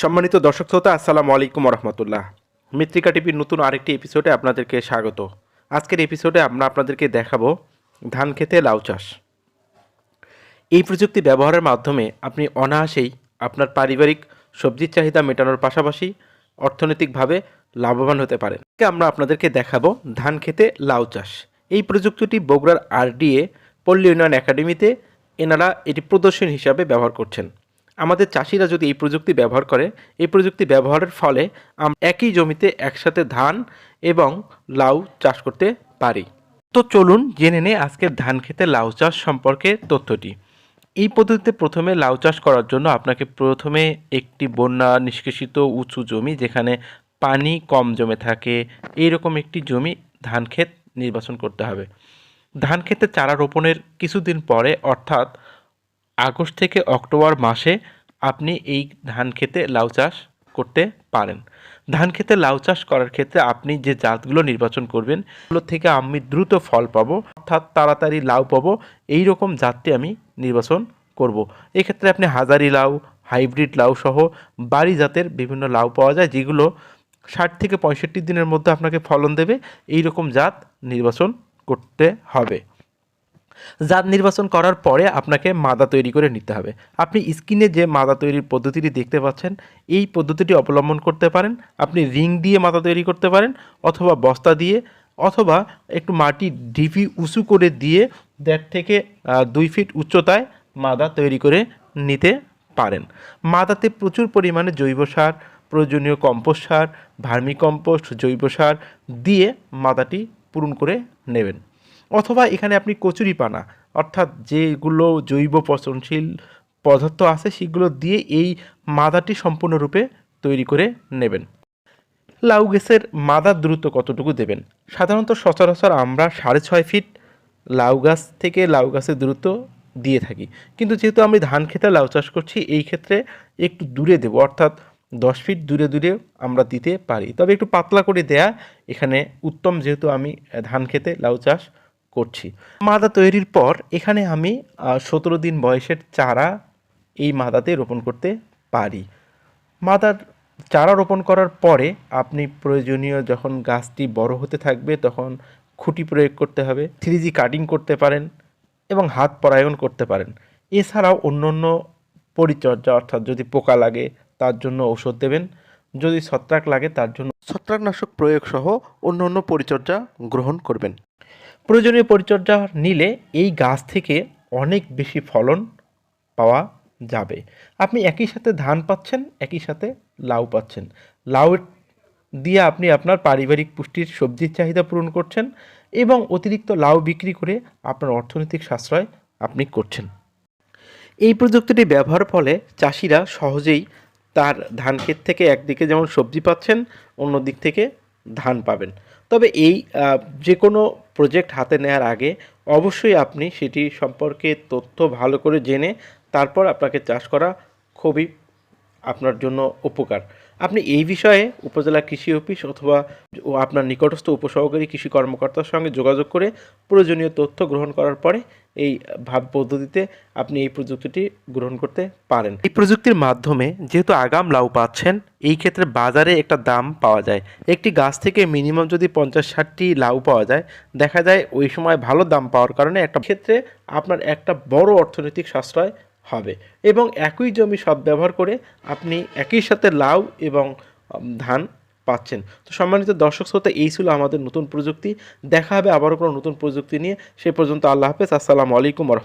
সম্মানিত দর্শক শ্রোতা, আসসালামু আলাইকুম রহমতুল্লাহ মৃত্তিকা টিভির নতুন আরেকটি এপিসোডে আপনাদেরকে স্বাগত। আজকের এপিসোডে আমরা আপনাদেরকে দেখাবো ধান খেতে লাউ চাষ। এই প্রযুক্তি ব্যবহারের মাধ্যমে আপনি অনায়াসেই আপনার পারিবারিক সবজির চাহিদা মেটানোর পাশাপাশি অর্থনৈতিকভাবে লাভবান হতে পারেন। আমরা আপনাদেরকে দেখাবো ধান খেতে লাউ চাষ। এই প্রযুক্তিটি বগুড়ার আরডিএ পল্লী উন্নয়ন একাডেমিতে এনারা এটি প্রদর্শন হিসাবে ব্যবহার করছেন। আমাদের চাষিরা যদি এই প্রযুক্তি ব্যবহার করে, এই প্রযুক্তি ব্যবহারের ফলে একই জমিতে একসাথে ধান এবং লাউ চাষ করতে পারি। তো চলুন জেনে নে আজকের ধান খেতে লাউ চাষ সম্পর্কে তথ্যটি। এই পদ্ধতিতে প্রথমে লাউ চাষ করার জন্য আপনাকে প্রথমে একটি বন্যা নিষ্কাশিত উঁচু জমি, যেখানে পানি কম জমে থাকে, এইরকম একটি জমি ধান ক্ষেত নির্বাচন করতে হবে। ধান ক্ষেতে চারা রোপণের কিছুদিন পরে, অর্থাৎ আগস্ট থেকে অক্টোবর মাসে আপনি এই ধান খেতে লাউ চাষ করতে পারেন ধান খেতে লাউ চাষ করার ক্ষেত্রে আপনি যে জাতগুলো নির্বাচন করবেন, সেগুলো থেকে আমি দ্রুত ফল পাবো, অর্থাৎ তাড়াতাড়ি লাউ পাবো এই রকম জাতটি আমি নির্বাচন করব। এক্ষেত্রে আপনি হাজারি লাউ, হাইব্রিড লাউ সহ বাড়ি জাতের বিভিন্ন লাউ পাওয়া যায়, যেগুলো ষাট থেকে পঁয়ষট্টি দিনের মধ্যে আপনাকে ফলন দেবে এই রকম জাত নির্বাচন করতে হবে জাত নির্বাচন করার পরে আপনাকে মাদা তৈরি করে নিতে হবে। আপনি স্কিনে যে মাদা তৈরির পদ্ধতিটি দেখতে পাচ্ছেন, এই পদ্ধতিটি অবলম্বন করতে পারেন। আপনি রিং দিয়ে মাদা তৈরি করতে পারেন অথবা বস্তা দিয়ে অথবা একটু মাটি ঢিপি উঁচু করে দিয়ে দেড় থেকে দুই ফিট উচ্চতায় মাদা তৈরি করে নিতে পারেন। মাদাতে প্রচুর পরিমাণে জৈব সার, প্রয়োজনীয় কম্পোস্ট সার ভার্মি কম্পোস্ট জৈব সার দিয়ে মাদাটি পূরণ করে নেবেন। অথবা এখানে আপনি কচুরিপানা অর্থাৎ যেগুলো জৈব পচনশীল পদার্থ আছে সেগুলো দিয়ে এই মাদাটি সম্পূর্ণরূপে তৈরি করে নেবেন। লাউ গাছের মাদার দূরত্ব কতটুকু দেবেন? সাধারণত সচরাচর আমরা সাড়ে ছয় ফিট লাউ গাছ থেকে লাউ গাছের দূরত্ব দিয়ে থাকি। কিন্তু যেহেতু আমি ধান খেতে লাউ চাষ করছি, এই ক্ষেত্রে একটু দূরে দেবো, অর্থাৎ দশ ফিট দূরে দূরে আমরা দিতে পারি। তবে একটু পাতলা করে দেয়া এখানে উত্তম, যেহেতু আমি ধান খেতে লাউ চাষ করছি। মাদা তৈরির পর এখানে আমি সতেরো দিন বয়সের চারা এই মাদাতে রোপণ করতে পারি। মাদার চারা রোপণ করার পরে আপনি প্রয়োজনীয় যখন গাছটি বড় হতে থাকবে তখন খুঁটি প্রয়োগ করতে হবে থ্রি কাটিং করতে পারেন এবং হাত পরায়ন করতে পারেন। এছাড়াও অন্য অন্য পরিচর্যা অর্থাৎ যদি পোকা লাগে তার জন্য ঔষধ দেবেন, যদি ছত্রাক লাগে তার জন্য ছত্রাকনাশক প্রয়োগ সহ অন্য অন্য পরিচর্যা গ্রহণ করবেন। প্রয়োজনীয় পরিচর্যা নিলে এই গাছ থেকে অনেক বেশি ফলন পাওয়া যাবে। আপনি একই সাথে ধান পাচ্ছেন, একই সাথে লাউ পাচ্ছেন। লাউ দিয়ে আপনি আপনার পারিবারিক পুষ্টির সবজির চাহিদা পূরণ করছেন এবং অতিরিক্ত লাউ বিক্রি করে আপনার অর্থনৈতিক সাশ্রয় আপনি করছেন। এই প্রযুক্তিটি ব্যবহারের ফলে চাষিরা সহজেই তার ধান ক্ষেত থেকে একদিকে যেমন সবজি পাচ্ছেন অন্য দিক থেকে ধান পাবেন। তবে এই যে কোনো প্রজেক্ট হাতে নেওয়ার আগে অবশ্যই আপনি সেটি সম্পর্কে তথ্য ভালো করে জেনে তারপর আপনাকে চাষ করা খুবই আপনার জন্য উপকার। আপনি এই বিষয়ে উপজেলা কৃষি অফিস অথবা আপনার নিকটস্থ উপসহকারী কৃষি কর্মকর্তার সঙ্গে যোগাযোগ করে প্রয়োজনীয় তথ্য গ্রহণ করার পরে এই ভাব পদ্ধতিতে আপনি এই প্রযুক্তিটি গ্রহণ করতে পারেন। এই প্রযুক্তির মাধ্যমে যেহেতু আগাম লাউ পাচ্ছেন, এই ক্ষেত্রে বাজারে একটা দাম পাওয়া যায়। একটি গাছ থেকে মিনিমাম যদি পঞ্চাশ ষাটটি লাউ পাওয়া যায়, দেখা যায় ওই সময় ভালো দাম পাওয়ার কারণে একটা ক্ষেত্রে আপনার একটা বড় অর্থনৈতিক সাশ্রয় হবে। এবং একই জমি সব ব্যবহার করে আপনি একই সাথে লাউ এবং ধান পাচ্ছেন। তো সম্মানিত দর্শক শ্রোতা, এই ছিল আমাদের নতুন প্রযুক্তি। দেখা হবে আবারও কোনো নতুন প্রযুক্তি নিয়ে। সে পর্যন্ত আল্লাহ হাফেজ। আসসালামু আলাইকুম রহমতুল্লাহ।